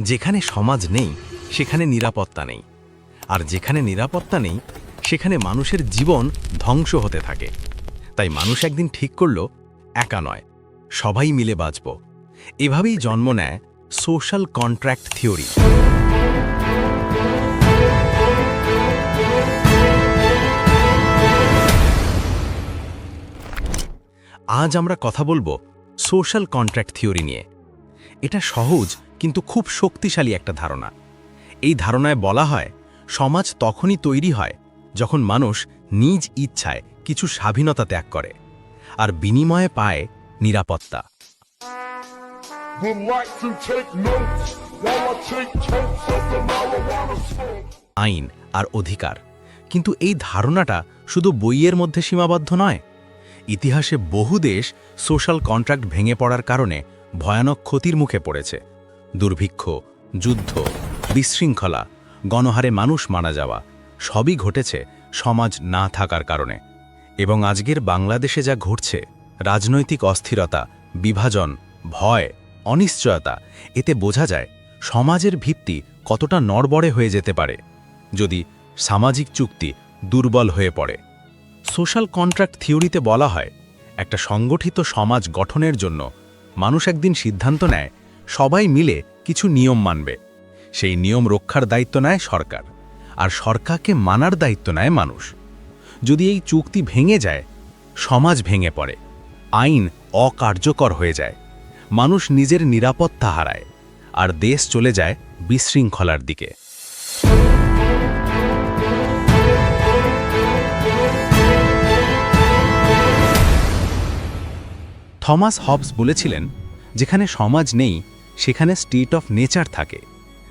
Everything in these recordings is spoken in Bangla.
যেখানে সমাজ নেই, সেখানে নিরাপত্তা নেই। আর যেখানে নিরাপত্তা নেই, সেখানে মানুষের জীবন ধ্বংস হতে থাকে। তাই মানুষ একদিন ঠিক করল, একা নয়, সবাই মিলে বাঁচব। এভাবেই জন্ম নেয় সোশ্যাল কন্ট্রাক্ট থিওরি আজ আমরা কথা বলব সোশ্যাল কন্ট্রাক্ট থিওরি নিয়ে। এটা সহজ কিন্তু খুব শক্তিশালী একটা ধারণা। এই ধারণায় বলা হয়, সমাজ তখনই তৈরি হয় যখন মানুষ নিজ ইচ্ছায় কিছু স্বাধীনতা ত্যাগ করে আর বিনিময়ে পায় নিরাপত্তা. আইন আর অধিকার। কিন্তু এই ধারণাটা শুধু বইয়ের মধ্যে সীমাবদ্ধ নয়, ইতিহাসে বহু দেশ সোশ্যাল কন্ট্রাক্ট ভেঙে পড়ার কারণে ভয়ানক ক্ষতির মুখে পড়েছে। দুর্ভিক্ষ, যুদ্ধ, বিশৃঙ্খলা, গণহারে মানুষ মারা যাওয়া, সবই ঘটেছে সমাজ না থাকার কারণে। এবং আজকের বাংলাদেশে যা ঘটছে, রাজনৈতিক অস্থিরতা, বিভাজন, ভয়, অনিশ্চয়তা, এতে বোঝা যায় সমাজের ভিত্তি কতটা নড়বড়ে হয়ে যেতে পারে যদি সামাজিক চুক্তি দুর্বল হয়ে পড়ে। সোশ্যাল কন্ট্রাক্ট থিওরিতে বলা হয়, একটা সংগঠিত সমাজ গঠনের জন্য মানুষ একদিন সিদ্ধান্ত নেয় সবাই মিলে কিছু নিয়ম মানবে। সেই নিয়ম রক্ষার দায়িত্ব নেয় সরকার, আর সরকারকে মানার দায়িত্ব নেয় মানুষ। যদি এই চুক্তি ভেঙে যায়, সমাজ ভেঙে পড়ে, আইন অকার্যকর হয়ে যায়, মানুষ নিজের নিরাপত্তা হারায়, আর দেশ চলে যায় বিশৃঙ্খলার দিকে। থমাস হবস বলেছিলেন, যেখানে সমাজ নেই সেখানে স্টেট অফ নেচার থাকে।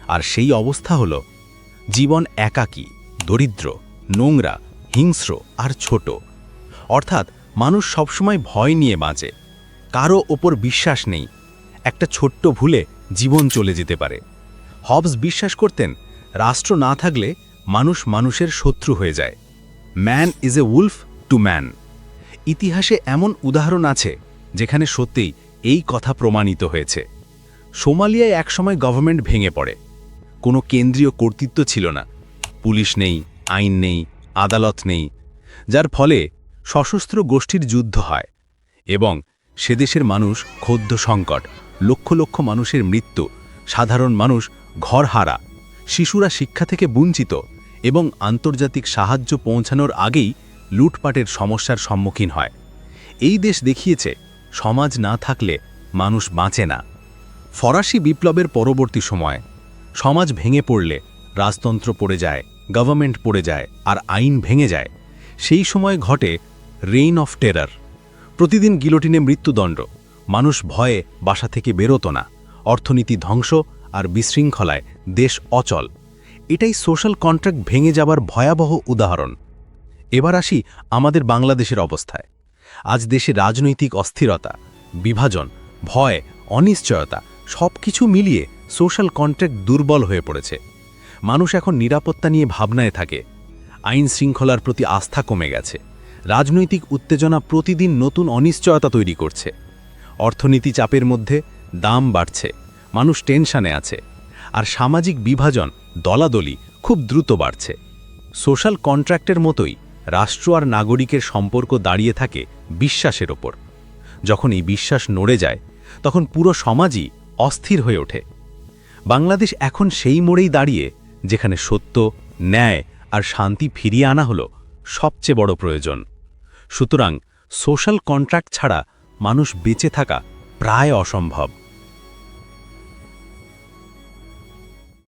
আর সেই অবস্থা হল, জীবন একাকী, দরিদ্র, নোংরা, হিংস্র আর ছোট। অর্থাৎ মানুষ সবসময় ভয় নিয়ে বাঁচে। কারও ওপর বিশ্বাস নেই। একটা ছোট্ট ভুলে জীবন চলে যেতে পারে। হবস বিশ্বাস করতেন, রাষ্ট্র না থাকলে মানুষ মানুষের শত্রু হয়ে যায়। Man is a wolf to man. ইতিহাসে এমন উদাহরণ আছে, যেখানে সত্যিই এই কথা প্রমাণিত হয়েছে। সোমালিয়ায় একসময় গভর্নমেন্ট ভেঙে পড়ে। কোনো কেন্দ্রীয় কর্তৃত্ব ছিল না। পুলিশ নেই, আইন নেই, আদালত নেই। যার ফলে সশস্ত্র গোষ্ঠীর যুদ্ধ হয় এবং সে দেশের মানুষ ক্ষুদ্র সংকট, লক্ষ লক্ষ মানুষের মৃত্যু, সাধারণ মানুষ ঘর হারা শিশুরা শিক্ষা থেকে বঞ্চিত এবং আন্তর্জাতিক সাহায্য পৌঁছানোর আগেই লুটপাটের সমস্যার সম্মুখীন হয়। এই দেশ দেখিয়েছে, সমাজ না থাকলে মানুষ বাঁচে না। ফরাসি বিপ্লবের পরবর্তী সময়, সমাজ ভেঙে পড়লে রাজতন্ত্র পড়ে যায় গভর্নমেন্ট পড়ে যায়, আর আইন ভেঙে যায়। সেই সময় ঘটে রেইন অফ টেরার প্রতিদিন গিলোটিনে মৃত্যুদণ্ড। মানুষ ভয়ে বাসা থেকে বেরোতো না। অর্থনীতি ধ্বংস আর বিশৃঙ্খলায় দেশ অচল। এটাই সোশ্যাল কন্ট্রাক্ট ভেঙে যাবার ভয়াবহ উদাহরণ। এবার আসি আমাদের বাংলাদেশের অবস্থায়। আজ দেশে রাজনৈতিক অস্থিরতা, বিভাজন, ভয়, অনিশ্চয়তা সব কিছু মিলিয়ে সোশ্যাল কন্ট্রাক্ট দুর্বল হয়ে পড়েছে। মানুষ এখন নিরাপত্তা নিয়ে ভাবনায় থাকে। আইন শৃঙ্খলার প্রতি আস্থা কমে গেছে। রাজনৈতিক উত্তেজনা প্রতিদিন নতুন অনিশ্চয়তা তৈরি করছে। অর্থনীতি চাপের মধ্যে দাম বাড়ছে। মানুষ টেনশানে আছে। আর সামাজিক বিভাজন, দলাদলি খুব দ্রুত বাড়ছে। সোশ্যাল কন্ট্রাক্টের মতোই রাষ্ট্র আর নাগরিকের সম্পর্ক দাঁড়িয়ে থাকে বিশ্বাসের ওপর। যখন এই বিশ্বাস নড়ে যায়, তখন পুরো সমাজই অস্থির হয়ে ওঠে। বাংলাদেশ এখন সেই মোড়েই দাঁড়িয়ে, যেখানে সত্য, ন্যায় আর শান্তি ফিরিয়ে আনা হলো সবচেয়ে বড় প্রয়োজন। সুতরাং সোশ্যাল কন্ট্রাক্ট ছাড়া মানুষ বেঁচে থাকা প্রায় অসম্ভব।